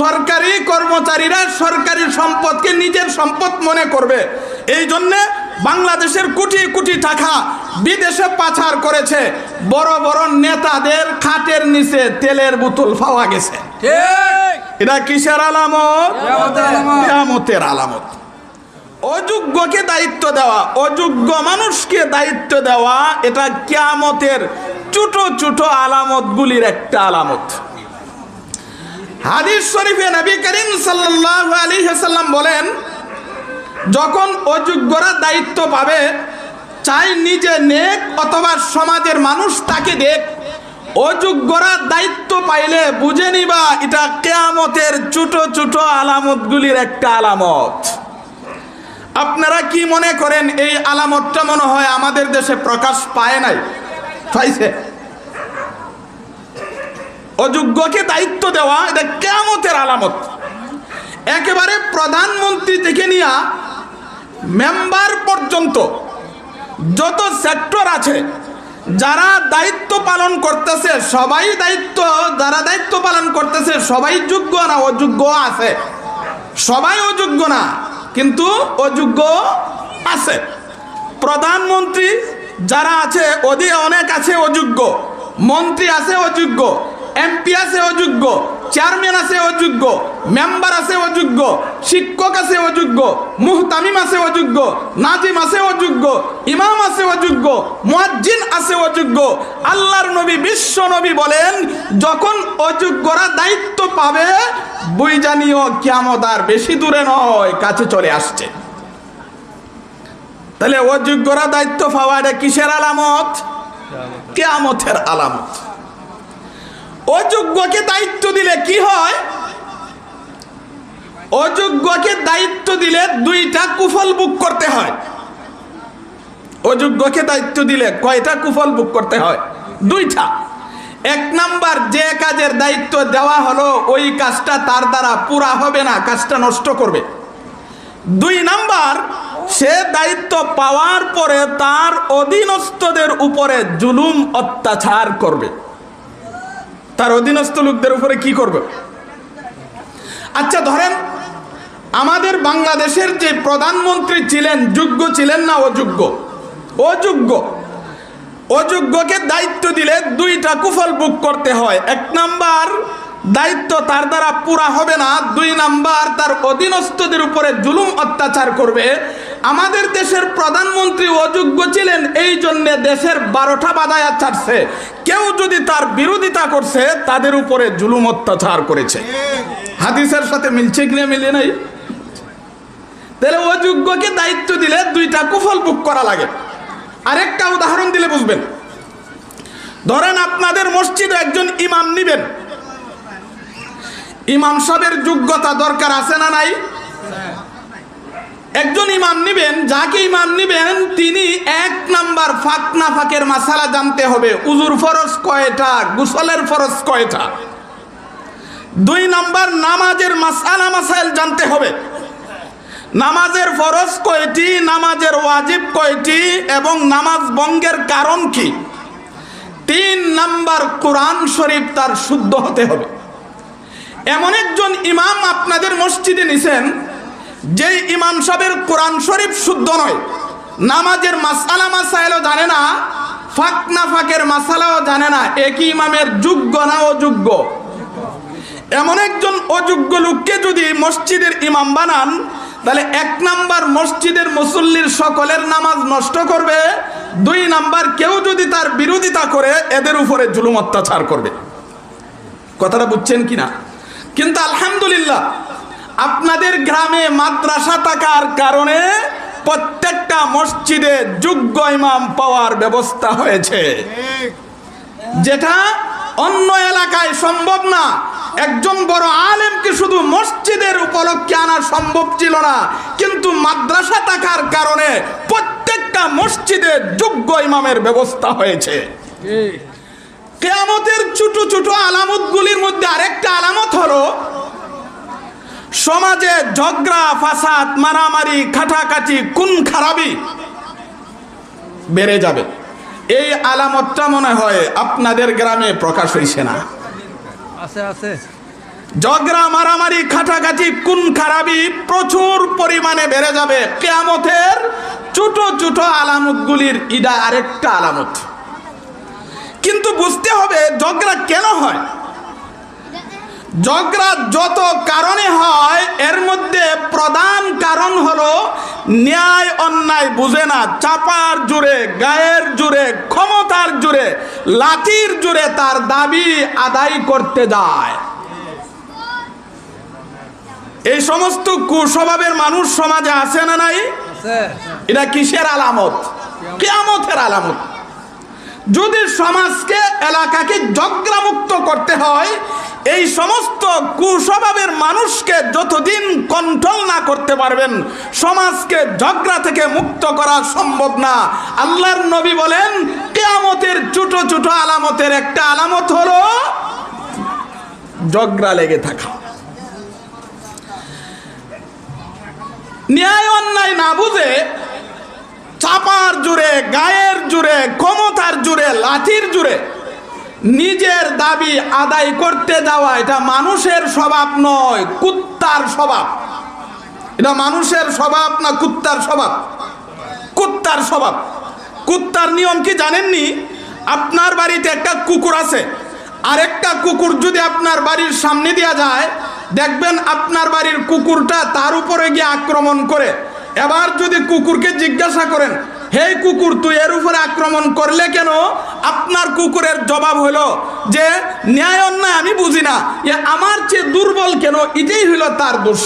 সরকারি কর্মচারীরা সরকারি সম্পদকে নিজের সম্পদ মনে করবে। এই জন্যে বাংলাদেশের কোটি কোটি টাকা বিদেশে পাচার করেছে। বড় বড় নেতাদের খাটের নিচে তেলের বোতল পাওয়া গেছে। এটা কিসের আলামত। কেয়ামতের আলামত। অযোগ্যকে দায়িত্ব দেওয়া অযোগ্য মানুষকে দায়িত্ব দেওয়া এটা কেয়ামতের ছোট ছোট আলামতগুলির একটা আলামত। হাদিস শরীফে নবী করিম সাল্লাল্লাহু আলাইহি ওয়াসাল্লাম বলেন, যখন অযোগ্যরা দায়িত্ব পাবে, চাই নিজে নেক অথবা সমাজের মানুষ তাকে দেখ। অযোগ্যরা দায়িত্ব পাইলে বুঝে নিবা, এটা কেয়ামতের ছোট ছোট আলামতগুলির একটা আলামত। আপনারা কি মনে করেন, এই আলামতটা মনে হয় আমাদের দেশে প্রকাশ পায় নাই? পাইছে। অযোগ্যকে দায়িত্ব দেওয়া, এটা কেমতের আলামত। একেবারে প্রধানমন্ত্রী থেকে নিয়ে মেম্বার পর্যন্ত যত সেক্টর আছে, যারা দায়িত্ব পালন করতেছে, সবাই দায়িত্ব, যারা দায়িত্ব পালন করতেছে, সবাই যোগ্য না, অযোগ্য আছে। সবাই অযোগ্য না, কিন্তু অযোগ্য আছে। প্রধানমন্ত্রী যারা আছে ওদের অনেক আছে অযোগ্য, মন্ত্রী আছে অযোগ্য। এমপি আছে অযোগ্য চেয়ারম্যান আছে অযোগ্য মেম্বার আছে অযোগ্য, শিক্ষক আছে অযোগ্য, মুহতামিম আছে অযোগ্য, নাজিম আছে অযোগ্য, ইমাম আছে অযোগ্য, মুয়াজ্জিন আছে অযোগ্য। আল্লাহর নবী, বিশ্ব নবী বলেন, যখন অযোগ্যরা দায়িত্ব পাবে বই জানিও কিয়ামত আর বেশি দূরে নয়, কাছে চলে আসছে। তাহলে অযোগ্যরা দায়িত্ব পাওয়া এটা কিসের আলামত? কেয়ামতের আলামত। অযোগ্যকে দায়িত্ব দিলে কি হয়? অযোগ্যকে দায়িত্ব দিলে দুইটা কুফল বুক করতে হয়। অযোগ্যকে দায়িত্ব দিলে কয়টা কুফল বুক করতে হয়? দুইটা। এক নাম্বার, যে কাজের দায়িত্ব দেওয়া হলো, ওই কাজটা তার দ্বারা পুরা হবে না, কাজটা নষ্ট করবে। দুই নাম্বার, সে দায়িত্ব পাওয়ার পরে তার অধীনস্থদের উপরে জুলুম অত্যাচার করবে। তার অধীনস্থ লোকদের উপরে কি করবে? আচ্ছা ধরেন আমাদের বাংলাদেশের যে প্রধানমন্ত্রী ছিলেন, যোগ্য ছিলেন না অযোগ্য? অযোগ্য। অযোগ্যকে দায়িত্ব দিলে দুইটা কুফল বুক করতে হয়। এক নাম্বার দায়িত্ব তার দ্বারা পুরা হবে না। দুই নাম্বার, তার অধীনস্থদের উপরে জুলুম অত্যাচার করবে। আমাদের দেশের প্রধানমন্ত্রী অযোগ্য ছিলেন, এই জন্য দেশের বারোটা বাদায়া ছাড়ছে। কেউ যদি তার বিরোধিতা করছে, তাদের উপরে জুলুম অত্যাচার করেছে। হাদিসের সাথে মিলছে কিনা মিলে নাই? তাহলে অযোগ্যকে দায়িত্ব দিলে দুইটা কুফল বুক করা লাগে। আরেকটা উদাহরণ দিলে বুঝবেন। ধরেন আপনাদের মসজিদে একজন ইমাম নিবেন। ইমাম যোগ্যতা দরকার আছে না নাই? একজন ইমাম নিবেন, যাকে ইমাম নিবেন, তিনি এক নাম্বার ফাঁক না ফাঁকের মাসালা জানতে হবে। উজুর ফরজ কয়টা? গুসলের ফরজ কয়টা? দুই নাম্বার, নামাজের মাসালা মাসাইল জানতে হবে। নামাজের ফরজ কয়টি? নামাজের ওয়াজিব কয়টি? এবং নামাজ বঙ্গের কারণ কি? তিন নাম্বার, কোরআন শরীফ তার শুদ্ধ হতে হবে। এমন একজন ইমাম আপনাদের মসজিদে নিছেন, যেই ইমাম সাহেবের কোরআন শরীফ শুদ্ধ নয়। নামাজের মাসালা মাসাইলও জানে না, ফাঁক না ফাঁকের মাসালাও জানে না, একই ইমামের যোগ্য না অযোগ্য। এমন একজন অযোগ্য লোককে যদি মসজিদের ইমাম বানান, তাহলে এক নাম্বার মসজিদের মুসল্লির সকলের নামাজ নষ্ট করবে, দুই নাম্বার কেউ যদি তার বিরোধিতা করে, এদের উপরে জুলুম অত্যাচার করবে। কথাটা বুঝছেন কিনা? কিন্তু আলহামদুলিল্লাহ, আপনাদের গ্রামে মাদ্রাসা থাকার কারণে প্রত্যেকটা মসজিদে যোগ্য ইমাম পাওয়ার ব্যবস্থা হয়েছে। যেটা অন্য এলাকায় সম্ভব না। একজন বড় আলেমকে শুধু মসজিদের উপলক্ষে আনা সম্ভব ছিল না, কিন্তু মাদ্রাসা থাকার কারণে প্রত্যেকটা মসজিদে যোগ্য ইমামের ব্যবস্থা হয়েছে। কেয়ামতের ছোট ছোট আলামতগুলির মধ্যে আরেকটা আলামত হলো সমাজে ঝগড়া ফাসাদ মারামারি খাটাকাটি কোন খারাপি বেড়ে যাবে। এই আলামতটা মনে হয় আপনাদের গ্রামে প্রকাশ হয়েছে না। আছে আছে। ঝগড়া মারামারি খাটাখাটি কোন খারাপি প্রচুর পরিমাণে বেড়ে যাবে। কেয়ামতের ছোট ছোট আলামতগুলির ইডা আরেকটা আলামত। কিন্তু বুঝতে হবে ঝগড়া কেন হয়। ঝগড়া যত কারণে হয় এর মধ্যে প্রধান কারণ হলো ন্যায় অন্যায় বুঝে না। চাপার জুড়ে গায়ের জুড়ে ক্ষমতার জুড়ে লাঠির জুড়ে তার দাবি আদায় করতে যায়। এই সমস্ত কুস্বভাবের মানুষ সমাজে আছে না নাই? এটা কিসের আলামত? কেয়ামতের আলামত। যদি সমাজকে, এলাকাকে জগ্রামুক্ত করতে হয়, এই সমস্ত কুস্বভাবের মানুষকে যতদিন কন্ট্রোল না করতে পারবেন, সমাজকে ঝগড়া থেকে মুক্ত করা সম্ভব না। আল্লাহর নবী বলেন, কেয়ামতের ছোট ছোট আলামতের একটা আলামত হলো ঝগড়া লেগে থাকা। ন্যায় অন্যায় না বুঝে চাপার জুড়ে, গায়ের জুড়ে, ক্ষমতার জুড়ে, লাঠির জুড়ে নিজের দাবি আদায় করতে যাওয়া, এটা মানুষের স্বভাব নয়, কুত্তার স্বভাব। এটা মানুষের স্বভাব না কুত্তার স্বভাব? কুত্তার স্বভাব। কুত্তার নিয়ম কি জানেননি? আপনার বাড়িতে একটা কুকুর আছে। আরেকটা কুকুর যদি আপনার বাড়ির সামনে দেওয়া যায়, দেখবেন আপনার বাড়ির কুকুরটা তার উপরে গিয়ে আক্রমণ করে। এবার যদি কুকুরকে জিজ্ঞাসা করেন, হে কুকুর, তুই এর উপরে আক্রমণ করলে কেন? আপনার কুকুরের জবাব হলো যে, ন্যায় অন্যায়, আমি বুঝি না। এ আমার চেয়ে দুর্বল কেন? এটাই হলো তার দোষ।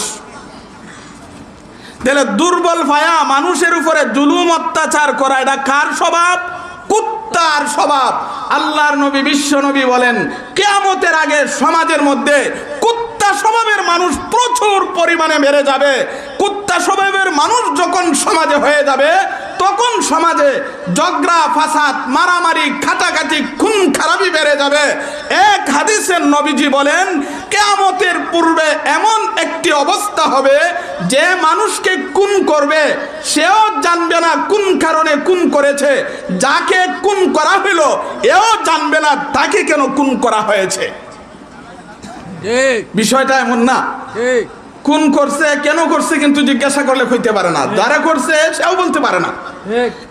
তাহলে দুর্বল ভায়া মানুষের উপরে জুলুম, অত্যাচার করা, এটা কার স্বভাব? কুত্তার স্বভাব। আল্লাহর নবী, বিশ্ব নবী বলেন, কেয়ামতের আগে সমাজের মধ্যে কুত্তা স্বভাবের মানুষ প্রচুর পরিমাণে বেড়ে যাবে। কুত্তা স্বভাবের মানুষ যখন সমাজে হয়ে যাবে তখন সমাজে জগরা ফাসাদ মারামারি খাটাখাটি খুন খারাপি বেড়ে যাবে। এক হাদিসের নবীজি বলেন কেয়ামতের পূর্বে এমন একটি অবস্থা হবে যে মানুষকে খুন করবে। সেও জানবে না কোন কারণে খুন করেছে যাকে খুন করা হইল এও জানবে না তাকে কেন খুন করা হয়েছে। বিষয়টা এমন না। ঠিক। খুন করছে কেন করছে কিন্তু জিজ্ঞাসা করলে হইতে পারে না। যারা করছে সেও বলতে পারে না।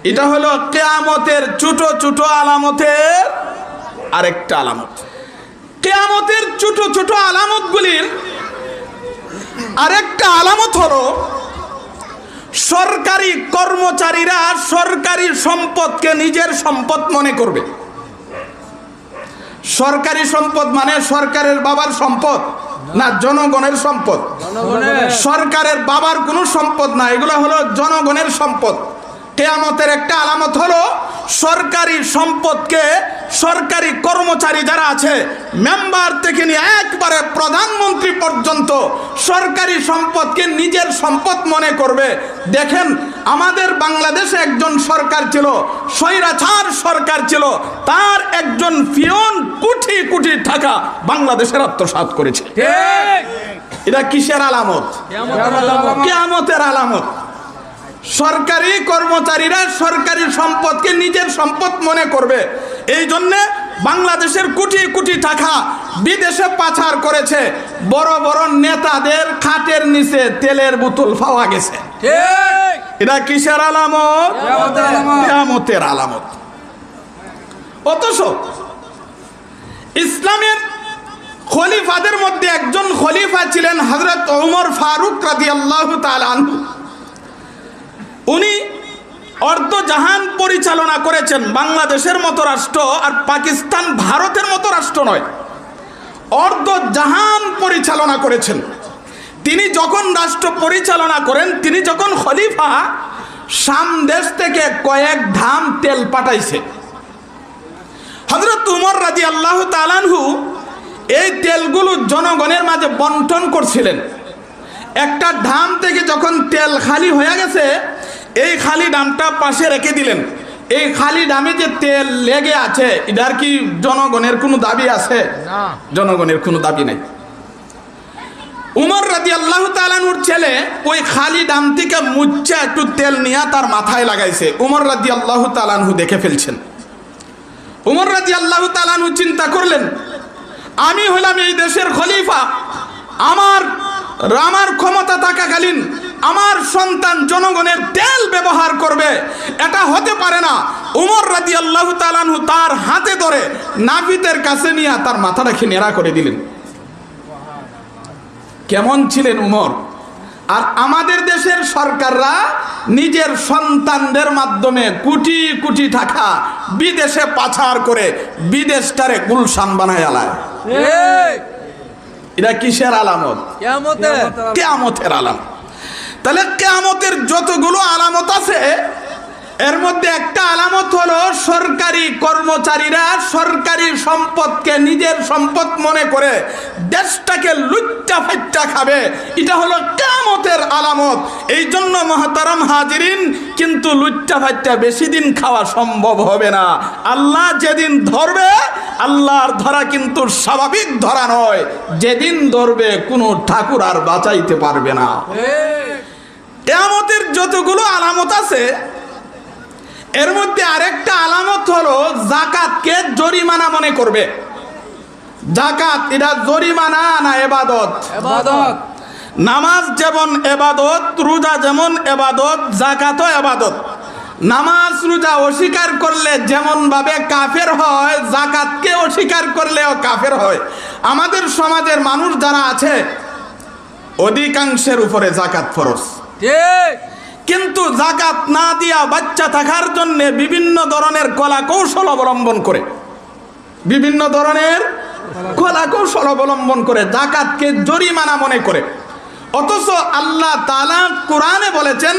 এটা হলো কেয়ামতের ছোট ছোট আলামতের আরেকটা আলামত। কেয়ামতের ছোট ছোট আলামতগুলির আরেকটা আলামত হলো সরকারি কর্মচারীরা সরকারি সম্পদকে নিজের সম্পদ মনে করবে। সরকারি সম্পদ মানে সরকারের বাবার সম্পদ না জনগণের সম্পদ? সরকারের বাবার কোনো সম্পদ না এগুলো হলো জনগণের সম্পদ। কেয়ামতের একটা আলামত হলো সরকারি সম্পদকে সরকারি কর্মচারী যারা আছে মেম্বার থেকে নিয়ে একবারে প্রধানমন্ত্রী পর্যন্ত সরকারি সম্পদকে নিজের সম্পদ মনে করবে। দেখেন আমাদের বাংলাদেশে একজন সরকার ছিল স্বৈরাচার সরকার ছিল তার একজন পিয়ন কোটি কোটি টাকা বাংলাদেশের আত্মসাৎ করেছে। এটা কিসের আলামত? কেয়ামতের আলামত। সরকারি কর্মচারীরা সরকারি সম্পদকে নিজের সম্পদ মনে করবে। এই জন্যে বাংলাদেশের কোটি কোটি টাকা বিদেশে পাচার করেছে। বড় বড় নেতাদের খাটের নিচে তেলের বোতল পাওয়া গেছে। ঠিক। এটা কিসের আলামত? কেয়ামতের আলামত। অথচ ইসলামের খলিফাদের মধ্যে একজন খলিফা ছিলেন হজরত ওমর ফারুক রাজি আল্লাহ আনহু। উনি অর্ধজাহান পরিচালনা করেছেন বাংলাদেশের মতো রাষ্ট্র আর পাকিস্তান ভারতের মতো রাষ্ট্র নয়। অর্ধজাহান পরিচালনা করেছেন। তিনি যখন রাষ্ট্র পরিচালনা করেন তিনি যখন খলিফা সাম দেশ থেকে কয়েক ধাম তেল পাঠাইছে। হজরত উমর রাজি আল্লাহ তালানহু এই তেলগুলো জনগণের মাঝে বন্টন করছিলেন। একটা ধাম থেকে যখন তেল খালি হয়ে গেছে এই খালি ডামটা পাশে রেখে দিলেন। এই খালি ডামে যে তেল লেগে আছে এটার কি জনগণের কোনো দাবি আছে? না। জনগণের কোনো দাবি নাই। উমর রাজি আল্লাহ তালানুর ছেলে ওই খালি ডান থেকে মুচ্চা একটু তেল নিয়ে তার মাথায় লাগাইছে। উমর রাজি আল্লাহ তালানহু দেখে ফেলছেন। উমর রাজি আল্লাহ তালানহু চিন্তা করলেন, আমি হলাম এই দেশের খলিফা। আমার রামার ক্ষমতা থাকাকালীন আমার সন্তান জনগণের তেল ব্যবহার করবে। এটা হতে পারে না। উমর রাজি আল্লাহ তালানহু তার হাতে ধরে নাপিতের কাছে নিয়ে তার মাথাটা নেড়া করে দিলেন। কেমন ছিলেন উমর? আর আমাদের দেশের সরকাররা নিজের সন্তানদের মাধ্যমে কোটি কোটি টাকা বিদেশে পাচার করে বিদেশটারে গুলশান বানায় আলায়। এটা কিসের আলামত? কেয়ামতের আলাম। তাহলে কেয়ামতের যতগুলো আলামত আছে এর মধ্যে একটা আলামত হলো সরকারি কর্মচারীরা সরকারি সম্পদকে নিজের সম্পদ মনে করে দেশটাকে লুচ্চা ফাইট্টা খাবে। এটা হলো কেয়ামতের আলামত। এই জন্য মহতারাম হাজিরিন কিন্তু লুচ্চা ফাইট্টা বেশি দিন খাওয়া সম্ভব হবে না। আল্লাহ যেদিন ধরবে আল্লাহর ধরা কিন্তু স্বাভাবিক ধরা নয়। যেদিন ধরবে কোনো ঠাকুর আর বাঁচাইতে পারবে না। ঠিক। কেয়ামতের যতগুলো আলামত আছে এর মধ্যে আরেকটা আলামত হলো জাকাতকে জরিমানা মনে করবে? জাকাত এটা জরিমানা না এবাদত? এবাদত। নামাজ যেমন এবাদত রোজা যেমন এবাদত জাকাতও এবাদত। নামাজ রোজা অস্বীকার করলে যেমন ভাবে কাফের হয় জাকাতকে অস্বীকার করলেও কাফের হয়। আমাদের সমাজের মানুষ যারা আছে অধিকাংশের উপরে জাকাত ফরজ। ঠিক। কিন্তু জাকাত না দিয়া বাচ্চা থাকার জন্য বিভিন্ন ধরনের কলা কৌশল অবলম্বন করে। বিভিন্ন ধরনের কলা কৌশল অবলম্বন করে, জাকাতকে জরিমানা মনে করে। অথচ আল্লাহ তালা কোরআনে বলেছেন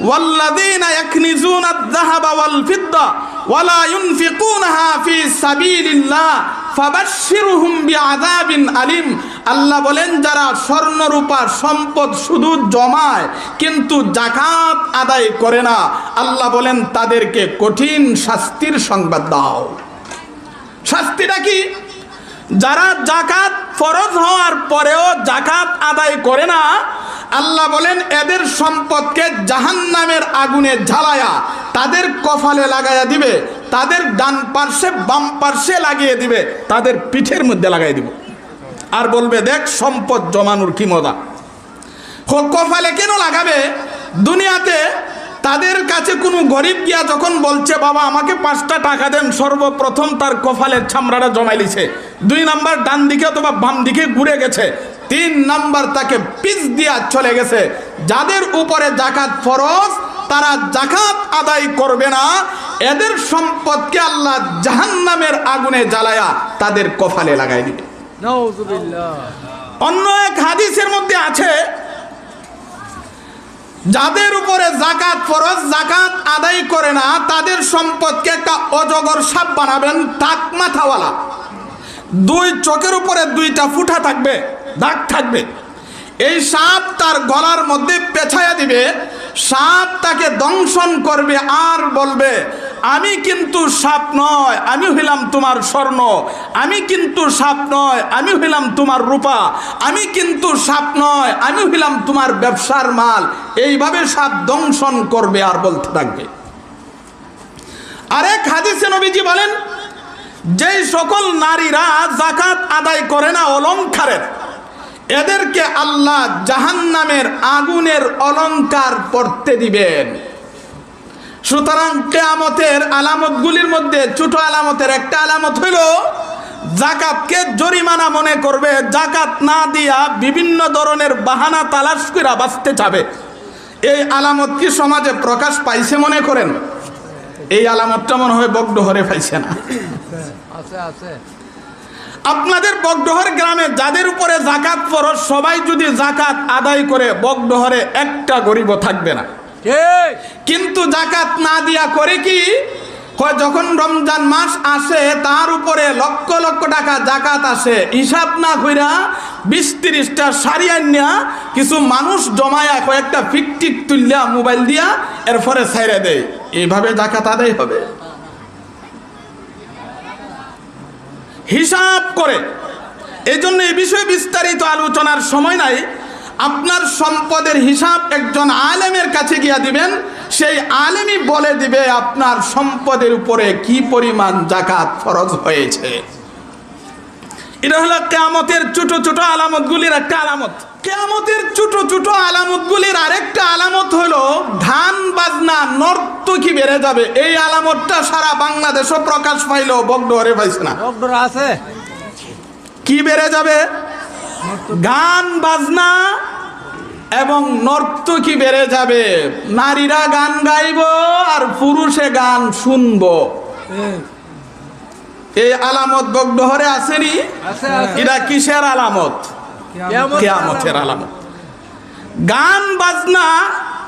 ওয়াল্লাযীনা ইয়াকনিজুনা আয-যাহাবা ওয়াল ফিদ্দা ওয়ালা ইউনফিকুনাহা ফি সাবিলিল্লাহ ফাবাশশিরহুম বিআযাবিন আলিম। আল্লাহ বলেন, যারা স্বর্ণ রূপা সম্পদ শুধু জমায়, কিন্তু জাকাত আদায় করে না, আল্লাহ বলেন, তাদেরকে কঠিন শাস্তির সংবাদ দাও। শাস্তিটা কি? যারা জাকাত ফরজ হওয়ার পরেও জাকাত আদায় করে না আল্লাহ বলেন, এদের সম্পদকে জাহান্নামের আগুনে ঝালায়া তাদের কপালে লাগাইয়া দিবে, তাদের ডান পার্শ্বে বাম পার্শ্বে লাগিয়ে দিবে, তাদের পিঠের মধ্যে লাগাই দিব। আর বলবে, দেখ, সম্পদ জমানোর কি মজা। ক- কপালে কেন লাগাবে? দুনিয়াতে তাদের কাছে কোনো গরিব গিয়া যখন বলছে, বাবা, আমাকে পাঁচটা টাকা দেন, সর্বপ্রথম তার কফালের ছামড়াটা জমাই লিছে। দুই নাম্বার, ডান দিকে অথবা বাম দিকে ঘুরে গেছে। তিন নাম্বার তাকে পিস দিয়া চলে গেছে। যাদের উপরে জাকাত ফরজ তারা জাকাত আদায় করবে না। এদের সম্পদকে আল্লাহ জাহান্নামের আগুনে জ্বালায়া তাদের কপালে লাগাই দিবে। অন্য এক হাদিসের মধ্যে আছে যাদের উপরে জাকাত ফরজ জাকাত আদায় করে না তাদের সম্পদকে একটা অজগর সাপ বানাবেন তাক মাথাওয়ালা দুই চোখের উপরে দুইটা ফুটা থাকবে। দাগ থাকবে। এই সাপ তার গলার মধ্যে পেছায়া দিবে। সাপ তাকে দংশন করবে আর বলবে, আমি কিন্তু সাপ নয়, আমি হইলাম তোমার স্বর্ণ। আমি কিন্তু সাপ নয়, আমি হইলাম তোমার রূপা। আমি কিন্তু সাপ নয়, আমি হইলাম তোমার ব্যবসার মাল। এইভাবে সাপ দংশন করবে আর বলতে থাকবে। আরেক হাদিসে নবীজি বলেন, যেই সকল নারীরা জাকাত আদায় করে না অলংকারের এদেরকে আল্লাহ জাহান্নামের আগুনের অলঙ্কার পড়তে দিবেন। সুতরাং কেয়ামতের আলামতগুলির মধ্যে ছোট আলামতের একটা আলামত হইল জাকাতকে জরিমানা মনে করবে, জাকাত না দিয়া বিভিন্ন ধরনের বাহানা তালাশ করে বাঁচতে চাবে এই আলামত কি সমাজে প্রকাশ পাইছে মনে করেন? এই আলামতটা মনে হয় হরে পাইছে না। আছে আছে। আপনাদের বগডোহর গ্রামে যাদের উপরে জাকাত ফরজ সবাই যদি জাকাত আদায় করে বগডোহরে একটা গরিব থাকবে না। কিন্তু জাকাত না দিয়া করে কি? যখন রমজান মাস আসে তার উপরে লক্ষ লক্ষ টাকা জাকাত আসে। হিসাব না কইরা বিশ তিরিশটা সারি আনিয়া কিছু মানুষ জমায়া কয়েকটা ফিকটিক তুললিয়া মোবাইল দিয়া এরপরে ছাইরে দেয়। এইভাবে জাকাত আদায় হবে। হিসাব করে। এই জন্য এই বিষয়ে বিস্তারিত আলোচনার সময় নাই। আপনার সম্পদের হিসাব একজন আলেমের কাছে গিয়া দিবেন। সেই আলেমই বলে দিবে আপনার সম্পদের উপরে কি পরিমাণ জাকাত ফরজ হয়েছে। এটা হলো কেয়ামতের ছোট ছোট আলামতগুলির একটা আলামত। ছোট আলামতগুলির আরেকটা আলামত হলো ধান বাজনা নর্তকি বেড়ে যাবে? এই আলামতটা সারা বাংলাদেশও প্রকাশ পাইলেও বগডোয়ারে পাইছে না। আছে। কি বেড়ে যাবে? গান বাজনা এবং নর্তকি বেড়ে যাবে? নারীরা গান গাইব আর পুরুষে গান শুনব। এই, এই আলামত বগডোহরে আসেনি? এটা কিসের আলামত? কেয়ামত কেয়ামতের আলামত। গান, বাজনা,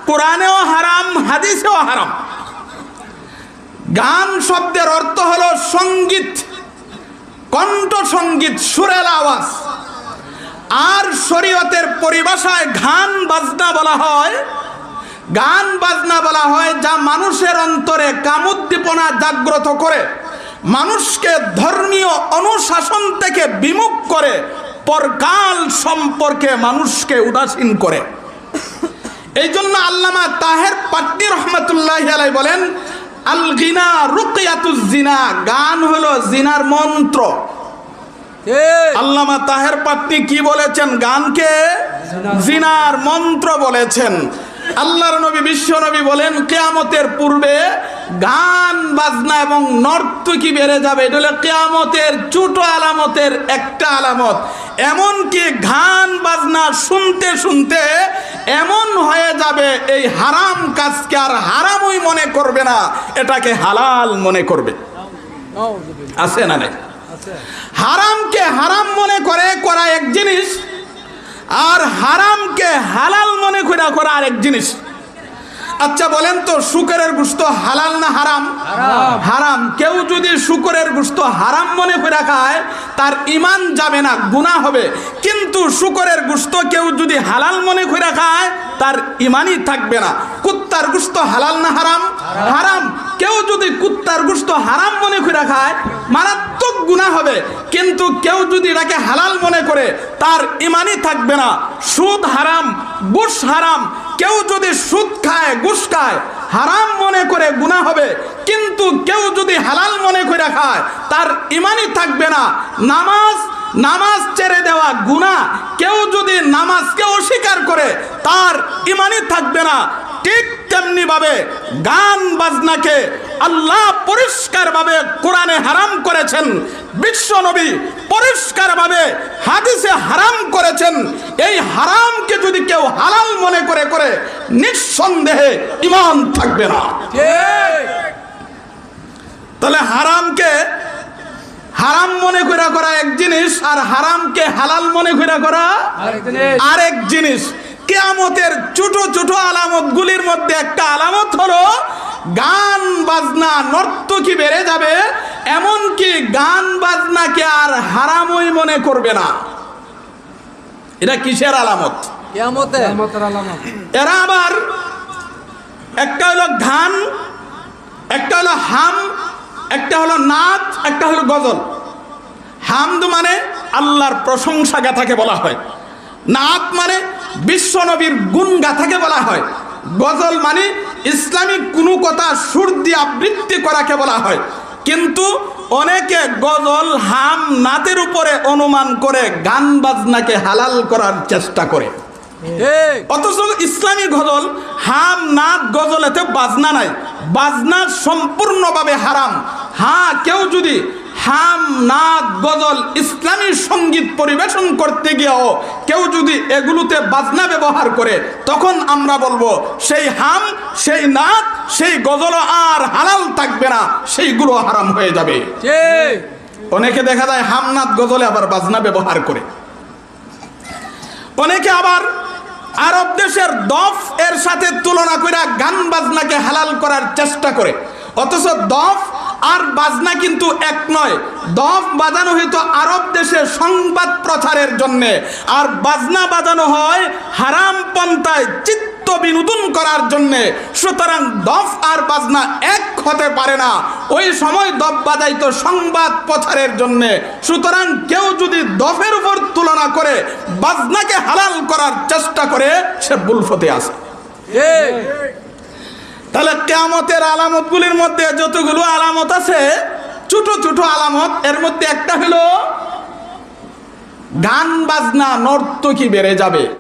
কোরআনেও হারাম, হাদিসেও হারাম। গান শব্দের অর্থ হলো সংগীত, কণ্ঠ সংগীত সুরেল আওয়াজ। আর শরীয়তের পরিভাষায় গান, বাজনা বলা হয়, গান, বাজনা বলা হয় যা মানুষের অন্তরে কামুদ্দীপনা জাগ্রত করে, মানুষকে ধর্মীয় অনুশাসন থেকে বিমুখ করে, পরকাল সম্পর্কে মানুষকে উদাসীন করে। এই জন্য আল্লামা তাহের পাটনি রহমতুল্লাহ আলাই বলেন আল গিনা রুকিয়াতুজ জিনা গান হলো জিনার মন্ত্র। আল্লামা তাহের পাটনি কি বলেছেন? গানকে জিনার মন্ত্র বলেছেন। আল্লাহর নবী বিশ্ব নবী বলেন কেয়ামতের পূর্বে গান বাজনা এবং নর্তকি বেড়ে যাবে? এটা হলো কেয়ামতের ছোট আলামতের একটা আলামত। এমনকি গান বাজনা শুনতে শুনতে এমন হয়ে যাবে এই হারাম কাজকে আর হারামই মনে করবে না এটাকে হালাল মনে করবে। আছে না নাই? হারামকে হারাম মনে করে করা এক জিনিস আর হারামকে হালাল মনে করে করা আরেক জিনিস। আচ্ছা বলেন তো শুকরের গুস্ত হালাল না হারাম? হারাম। কেউ যদি শুকরের গুস্ত হারাম মনে করে খায় তার ইমান যাবে না গুনাহ হবে। কিন্তু শুকরের গুস্ত কেউ যদি হালাল মনে করে খায় তার ইমানই থাকবে না। কুত্তার গুস্ত হালাল না হারাম? হারাম। কেউ যদি কুত্তার গুস্ত হারাম মনে করে খায় মারাত্মক গুনাহ হবে। কিন্তু কেউ যদি এটাকে হালাল মনে করে, তার ইমানই থাকবে না। সুদ হারাম, ঘুষ হারাম। কেউ যদি সুদ খায়, ঘুষ খায়, হারাম মনে করে গুনাহ হবে। কিন্তু কেউ যদি হালাল মনে করে খায়, তার ইমানই থাকবে না। নামাজ নামাজ ছেড়ে দেওয়া গুনাহ। কেউ যদি নামাজকে অস্বীকার করে, তার ইমানই থাকবে না। ঠিক তেমনি ভাবে গান বাজনাকে আল্লাহ পরিষ্কার ভাবে কোরআনে হারাম করেছেন বিশ্ব নবী পরিষ্কার ভাবে হাদিসে হারাম করেছেন। এই হারামকে যদি কেউ হালাল মনে করে করে নিঃসন্দেহে ইমান থাকবে না। তাহলে হারামকে হারাম মনে করে করা এক জিনিস আর হারামকে হালাল মনে করে করা আরেক জিনিস। কেয়ামতের ছোট ছোট আলামত গুলির মধ্যে একটা আলামত হলো গান বাজনা নর্তকি বেড়ে যাবে এমনকি গান বাজনাকে আর হারামই মনে করবে না। এটা কিসের আলামত? এরা আবার একটা হলো গান একটা হলো হাম একটা হলো নাচ একটা হলো গজল। হামদ মানে আল্লাহর প্রশংসা গাথাকে বলা হয়। নাচ মানে বিশ্ব নবীর গুণ গাথাকে বলা হয়। গজল মানে ইসলামিক কোনো কথা সুর দিয়ে আবৃত্তি করাকে বলা হয়। কিন্তু অনেকে গজল হাম নাতের উপরে অনুমান করে গান বাজনাকে হালাল করার চেষ্টা করে। অথচ ইসলামী গজল হাম নাচ গজলেতে বাজনা নাই। বাজনা সম্পূর্ণভাবে হারাম। হ্যাঁ কেউ যদি হাম নাচ গজল ইসলামী সংগীত পরিবেশন করতে গিয়েও কেউ যদি এগুলোতে বাজনা ব্যবহার করে তখন আমরা বলব সেই হাম সেই নাচ সেই গজল আর হালাল থাকবে না সেইগুলো হারাম হয়ে যাবে। অনেকে দেখা যায় হামনাথ গজলে আবার বাজনা ব্যবহার করে। অনেকে আবার আরব দেশের দফ এর সাথে তুলনা করে গান বাজনাকে হালাল করার চেষ্টা করে। অথচ দফ আর বাজনা কিন্তু এক নয়। দফ বাজানো হয়তো আরব দেশে সংবাদ প্রচারের জন্য। আর বাজনা বাজানো হয় হারাম পন্থায় চিত্ত বিনোদন করার জন্য। সুতরাং দফ আর বাজনা এক হতে পারে না। ওই সময় দফ বাজাইতো সংবাদ প্রচারের জন্য। সুতরাং কেউ যদি দফের উপর তুলনা করে, বাজনাকে হালাল করার চেষ্টা করে, সে বুলফতে আসে। তাহলে কেয়ামতের আলামতগুলির মধ্যে যতগুলো আলামত আছে, ছোট ছোট আলামত, এর মধ্যে একটা হলো গান বাজনা নর্তকী বেড়ে যাবে।